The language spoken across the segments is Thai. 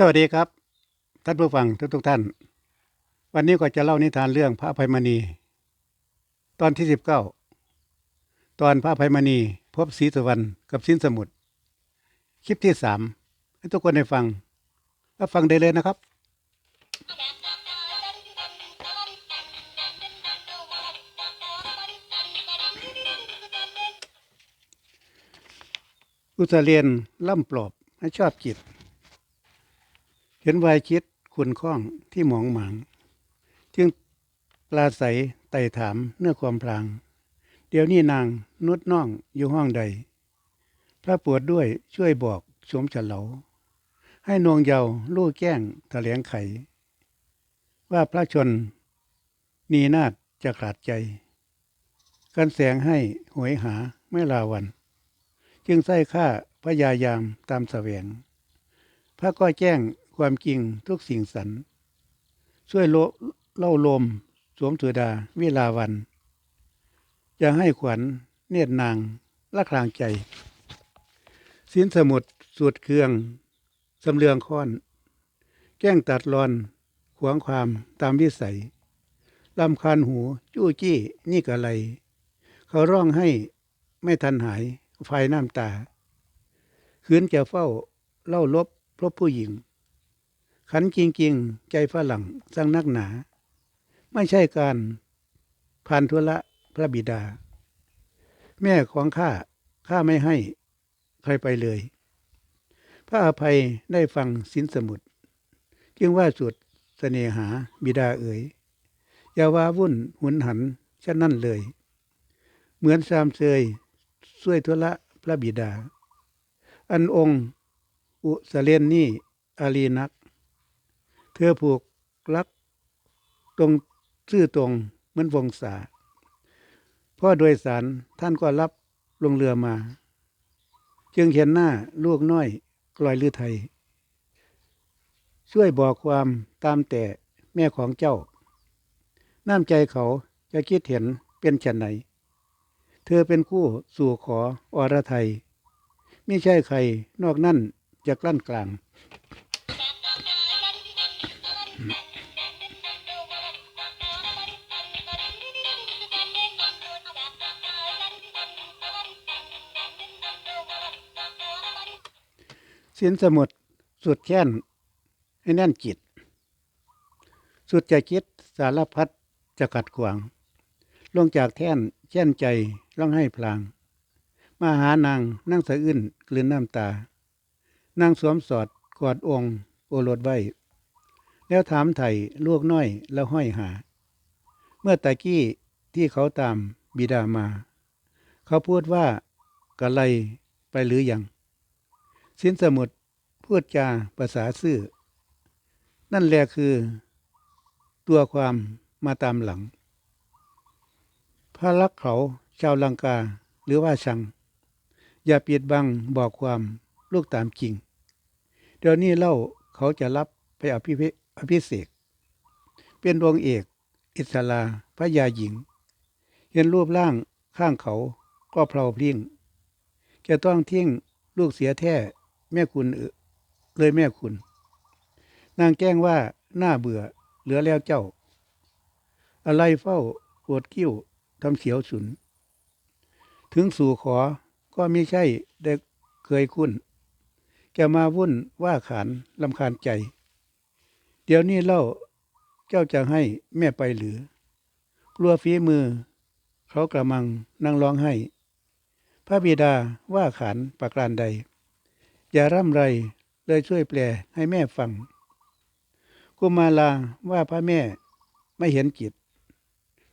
สวัสดีครับ ท่านผู้ฟังทุกทุกๆท่าน วันนี้ก็จะเล่านิทานเรื่องพระภัยมณี ตอนที่สิบเก้าตอนพระภัยมณี พบศรีสุวรรณกับสินสมุทรคลิปที่สามให้ทุกคนได้ฟังรับฟังได้เลยนะครับ อุตเรียนล่ำปลอบให้ชอบจิต ห็นวัยคิดขุนข้องที่หมองหมางจึงปลาใสไต่ถามเนื้อความพลาง เดี๋ยวนี้นางนุดน่องอยู่ห้องใด พระปวดด้วยช่วยบอกสวมเฉลาให้นวงเยาวลู่แก้งแถลงไข ว่าพระชน นีนาฏจะขาดใจ กันแสงให้หวยหาไม่ลาวัน จึงใส่ข้าพยายามตามแสวง พระก็แจ้ง ความจริงทุกสิ่งสันช่วยโลเล่าลม สวมสุดาเวลาวันจะให้ขวัญเนตรนางละครางใจสินสมุดสูตรเครื่องสำเลืองค้อน แก้งตัดรอน ขวางความตามวิสัยลำคาญหูจู้จี้นี่กะไร เขาร้องให้ไม่ทันหายไฟน้ำตาขืนจะเฝ้าเล่าลบเพราะผู้หญิง ขันจริงๆ ใจฝรั่งสร้างนักหนา ไม่ใช่การผ่านทุละพระบิดา แม่ของข้าข้าไม่ให้ใครไปเลย พระอภัยได้ฟังสินสมุดจึงว่าสุดเสน่หาบิดาเอ๋ยอย่าว่าวุ่นหุนหันเช่นนั่นเลย เหมือนสามเซยช่วยทุละพระบิดา อันองค์ อุสเลนนี่อารีนัก เธอผูกรักตรงซื่อตรงเหมือนวงศาพ่อโดยสารท่านก็รับลงเรือมา จึงเห็นหน้าลูกน้อยกลอยลือไทย ช่วยบอกความตามแต่แม่ของเจ้า น้ำใจเขาจะคิดเห็นเป็นฉันไหน เธอเป็นคู่สู่ขออรไทย ไม่ใช่ใครนอกนั่นจะกลั้นกลาง สินสมุดสุดแค้นให้แน่นจิต สุดจะคิดสารพัดจะกัดขวาง ลงจากแท่นแช่นใจร้องให้พลาง มาหานางนั่งสะอื้นกลืนน้ำตา นางสวมสอดกอดองค์โอรสไว้ แล้วถามไถ่ลูกน้อยแล้วห้อยหา เมื่อตะกี้ที่เขาตามบิดามา เขาพูดว่ากะไลไปหรือยัง สินสมุดพูดจาภาษาซื่อ นั่นแหละคือ ตัวความมาตามหลัง พระลักเขาชาวลังกาหรือว่าชัง อย่าปิดบังบอกความลูกตามจริง เดี๋ยวนี้เล่าเขาจะรับไปอภิเพอภิเษกเป็นดวงเอก อิสลาพระยาหญิง เห็นรูปร่างข้างเขาก็เพลาพลิ้งจะต้องทิ้งลูกเสียแท้ แม่คุณเออเลยแม่คุณ นางแจ้งว่าหน้าเบื่อ เหลือแล้วเจ้า อะไรเฝ้าโกดกิ้วทำเสียวสุน ถึงสู่ขอก็ไม่ใช่ได้เคยคุ้น แกมาวุ่นว่าขานลำคาญใจ เดี๋ยวนี้เล่าเจ้าจะให้แม่ไปหรือ กลัวฝีมือ เขากระมังนั่งร้องให้ พระบิดาว่าขานปากานใด อย่าร่ำไรเลยช่วยแปลให้แม่ฟัง กุมาลาว่าพระแม่ไม่เห็นกิจ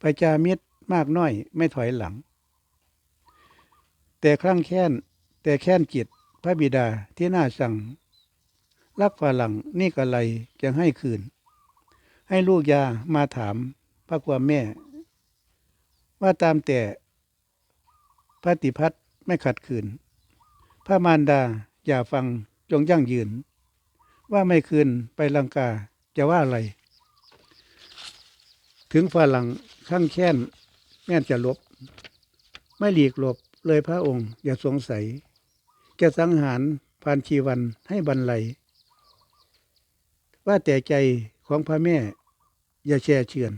ประจามิตรมากน้อยไม่ถอยหลัง แต่ครั้งแค้นแต่แค้นจิตพระบิดาที่น่าสั่ง รักฝรั่งนี่กะไรจะให้คืน ให้ลูกยามาถามพระความแม่ ว่าตามแต่พระติพัฒน์ไม่ขัดขืน พระมารดา อย่าฟังจงยั่งยืน ว่าไม่คืนไปลังกาจะว่าอะไร ถึงฝรั่งข้างแค้นแม่นจะลบ ไม่หลีกหลบเลยพระองค์อย่าสงสัยแกสังหารผ่านชีวันให้บรรลัย ว่าแต่ใจของพระแม่อย่าแช่เชือน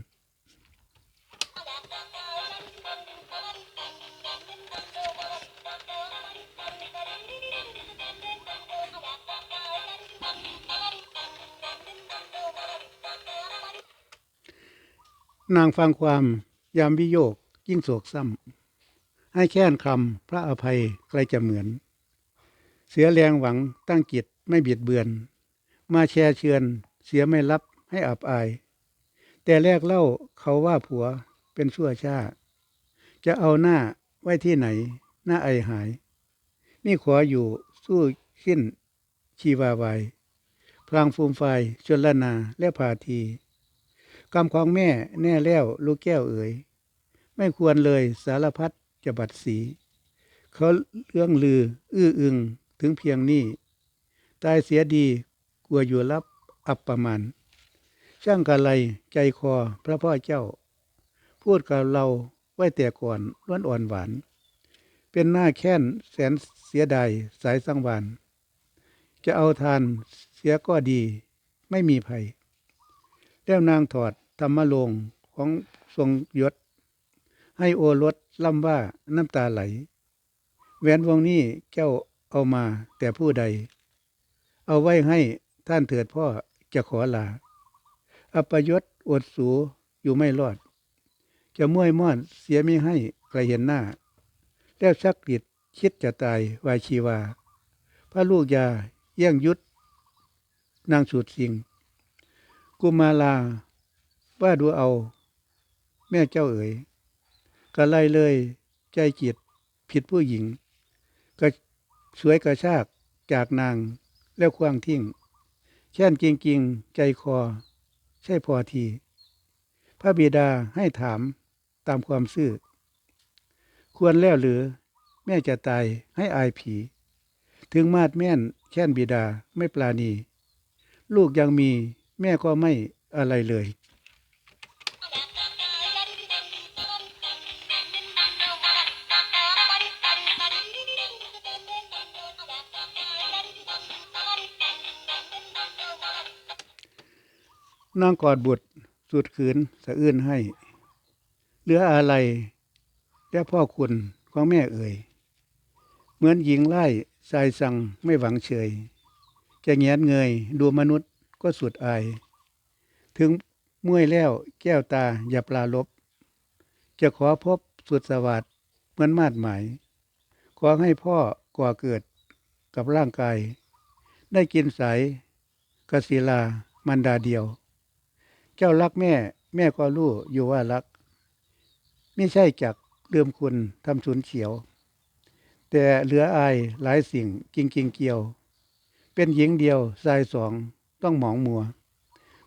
นางฟังความยามวิโยกยิ่งโศกซ้ำให้แค้นคำพระอภัยใครจะเหมือน เสียแรงหวังตั้งจิตไม่บิดเบือน มาแช่เชือนเสียไม่รับให้อับอาย แต่แรกเล่าเขาว่าผัวเป็นชั่วชาจะเอาหน้าไว้ที่ไหน หน้าไอหาย นี่ขออยู่สู้ขึ้นชีวาวายพลางฟูมไฟชนละนาและพาที กรรมของแม่แน่แล้วลูกแก้วเอ๋ยไม่ควรเลยสารพัดจะบัดสี เขาเรื่องลือ อื้ออึงถึงเพียงนี้ ตายเสียดีกลัวอยู่รับอับประมาณ ช่างกะไรใจคอพระพ่อเจ้า พูดกับเราไว้แต่ก่อนล้วนอ่อนหวาน เป็นหน้าแค้นแสนเสียดายสายสังวาน จะเอาทานเสียก็ดี ไม่มีภัยแล้วนางถอด ธรรมโลงของทรงยศ ให้โอรสล่ำว่าน้ำตาไหล แหวนวงนี้เจ้าเอามาแต่ผู้ใด เอาไว้ให้ท่านเถิดพ่อจะขอลา อัปยศอดสูอยู่ไม่รอด จะม่วยม่อนเสียไม่ให้ใครเห็นหน้า แล้วชักดิดคิดจะตายวายชีวา พระลูกยาเยี่ยงยุดนางสุดสิง กุมาลา ว่าดูเอา แม่เจ้าเอ๋ยกะไลเลย ใจจิตผิดผู้หญิง ก็สวยกระชากจากนางแล้วควางทิ้งแช่นจริงๆ ใจคอ ใช่พอที พระบิดาให้ถามตามความซื่อ ควรแล้วหรือ แม่จะตายให้อายผี ถึงมาดแม่นแช่นบิดาไม่ปลาณี ลูกยังมีแม่ก็ไม่อะไรเลย นางกอดบุตรสุดขืนสะอื้นให้ เหลืออะไรและพ่อคุณของแม่เอ่ย เหมือนหญิงไล่สายสั่งไม่หวังเฉย จะแงนเงยดูมนุษย์ก็สุดอาย ถึงเมื่อยแล้วแก้วตาอย่าปลาลบ จะขอพบสุดสวัสดิ์เหมือนมาดหมาย ขอให้พ่อก่อเกิดกับร่างกาย ได้กินสายกศิลามันดาเดียว เจ้ารักแม่ แม่ก็รู้อยู่ว่ารัก ไม่ใช่จักลืมคุณทำสุนเฉียว แต่เหลืออายหลายสิ่งกิงกิงเกี่ยว เป็นหญิงเดียวชายสองต้องหมองมัว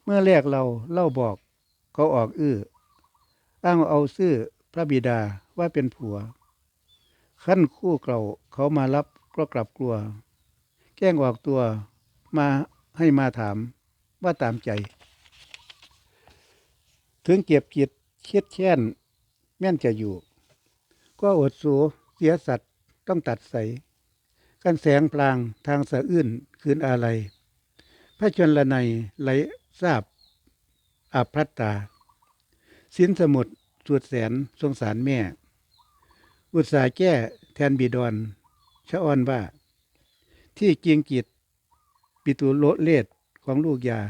เมื่อแรกเราเล่าบอกเขาออกอื้ออ้างเอาซื่อพระบิดาว่าเป็นผัว ขั้นคู่เก่าเขามารับก็กลับกลัว แกล้งออกตัวมาให้มาถามว่าตามใจ ถึงเก็บจิตเครียดแค้นแม่นจะอยู่ ก็อดสูเสียสัตว์ต้องตัดใสกันแสงพลางทางสะอื้นคืนอะไร พระชนละในไหลทราบอาพรัตตา สินสมุดสุดแสนสงสารแม่ อุตสาแก้แทนบิดอนชะอ้อนว่า ที่จริงกิจปิตุโลเลศของลูกยา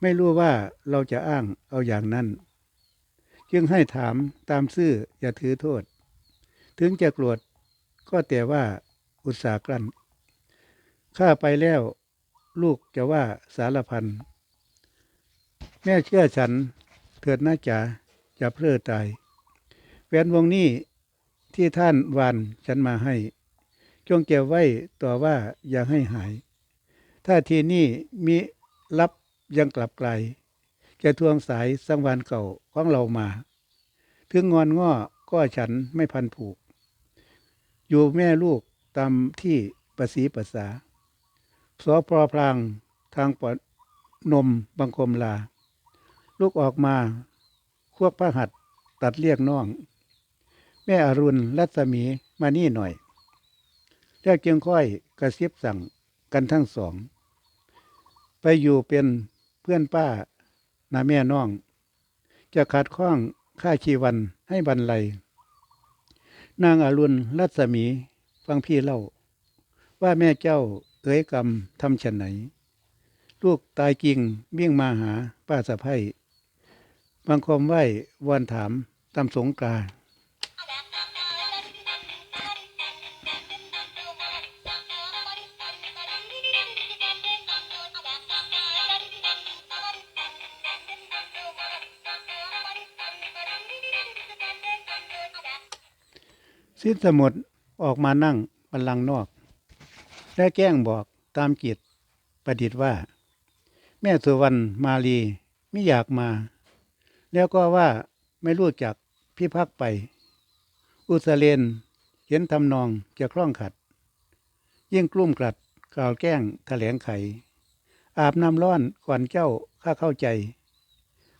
ไม่รู้ว่าเราจะอ้างเอาอย่างนั้น จึงให้ถามตามซื่ออย่าถือโทษ ถึงจะโกรธก็แต่ว่าอุตสาหกลั้นข้าไปแล้วลูกจะว่าสารพัน แม่เชื่อฉันเถิดน้าจ๋าจะเพลิดตายแหวนวงนี้ที่ท่านวานฉันมาให้ จงเก็บไว้ต่อว่าอย่าให้หาย ถ้าทีนี้มีรับ ยังกลับไกลจะทวงสายสังวานเก่าของเรามา ถึงงอนง้อก็ฉันไม่พันผูก อยู่แม่ลูกตามที่ประสีภาษาสอพรพลางทางปนมบังคมลา ลูกออกมาควกพระหัตตัดเรียกน้อง แม่อรุณรัศมีมานี่หน่อยแล้วจึงค่อยกระซิบสั่งกันทั้งสอง ไปอยู่เป็น เพื่อนป้านาแม่น้อง จะขาดข้องค่าชีวันให้บรรลัย นางอรุณรัศมีฟังพี่เล่า ว่าแม่เจ้าเอ๋ยกรรมทำฉันไหน ลูกตายกิ่งวิ่ยงมาหาป้าสะพ้ยบังคมไหว้วอนถามตามสงกรา สิ้นสมุดออกมานั่งบันลังก์นอก และแกล้งบอกตามกิจประดิษฐ์ว่า แม่สุวรรณมาลีไม่อยากมา แล้วก็ว่าไม่รู้จักพี่พักไป อุสเลนเห็นทำนองจะคล่องขัด ยิ่งกลุ้มกลัดกล่าวแกล้งแถลงไข อาบน้ำร้อนก่อนเจ้าข้าเข้าใจ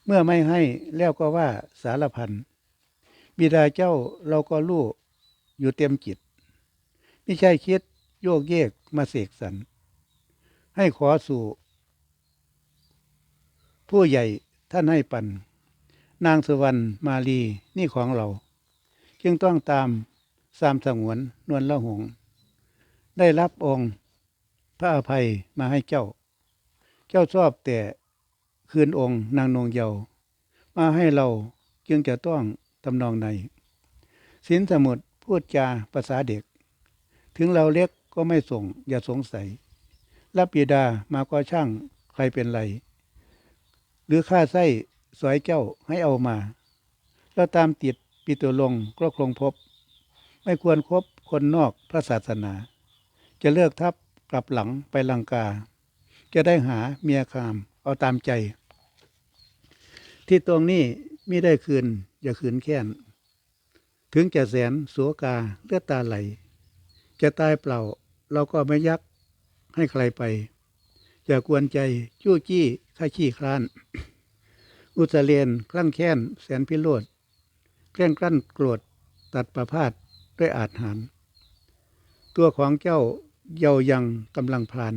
เมื่อไม่ให้แล้วก็ว่าสารพันบิดาเจ้าเราก็รู้ อยู่เต็มจิต ไม่ใช่คิดโยกเยกมาเสกสรรให้ขอสู่ ผู้ใหญ่ท่านให้ปัน นางสุวรรณมาลีนี่ของเรา จึงต้องตามสามสงวนนวลละหง ได้รับองค์พระอภัยมาให้เจ้า เจ้าชอบแต่คืนองค์นางนงเยาวมาให้เราจึงจะต้องทำนองในสินสมุด พูดจาภาษาเด็ก ถึงเราเล็กก็ไม่ส่ง อย่าสงสัย รับบิดามาก็ช่างใครเป็นไร หรือข้าไส้สวยเจ้าให้เอามา แล้วตามติดปิตุลงก็คงพบ ไม่ควรครบคนนอกพระศาสนา จะเลิกทับกลับหลังไปลังกา จะได้หาเมียคามเอาตามใจ ที่ตรงนี้ไมิได้คืน อย่าคืนแค้น ถึงจะแสนสัวกาเลือดตาไหล จะตายเปล่า เราก็ไม่ยักให้ใครไป อย่ากวนใจจู้จี้ข้าขี้คลาน อุตเลียนคลั่งแค้น แสนพิโรธแกล้งกลั้นโกรธตัดประพาสด้วยอาจหาร ตัวของเจ้าเยายังกำลังพลาน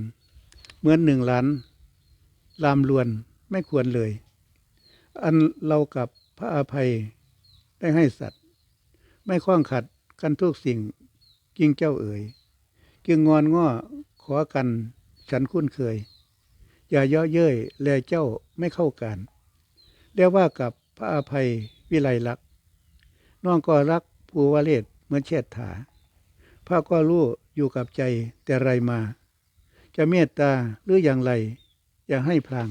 เหมือนหนึ่งล้าน ลามลวนไม่ควรเลย อันเรากับพระอภัยได้ให้สัตว์ ไม่ข้องขัดกันทุกสิ่งกิ่งเจ้าเอ๋ยจึงงอนง้อขอกันฉันคุ้นเคย อย่าเย่อเย้ยแลเจ้าไม่เข้ากันเรียกว่ากับพระอภัยวิไลลักษ์น้องก็รักภูวเลศเหมือนเชษฐาพระก็รู้อยู่กับใจแต่ไรมา จะเมตตาหรืออย่างไร อย่าให้พลาง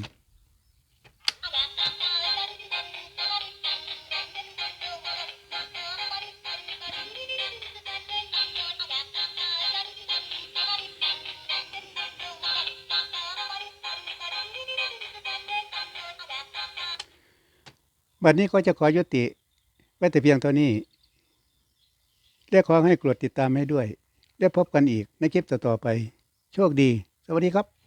บัดนี้ก็จะขอยุติ ไว้แต่เพียงเท่านี้และขอให้กดติดตามให้ด้วย ได้พบกันอีกในคลิปต่อๆไป โชคดี สวัสดีครับ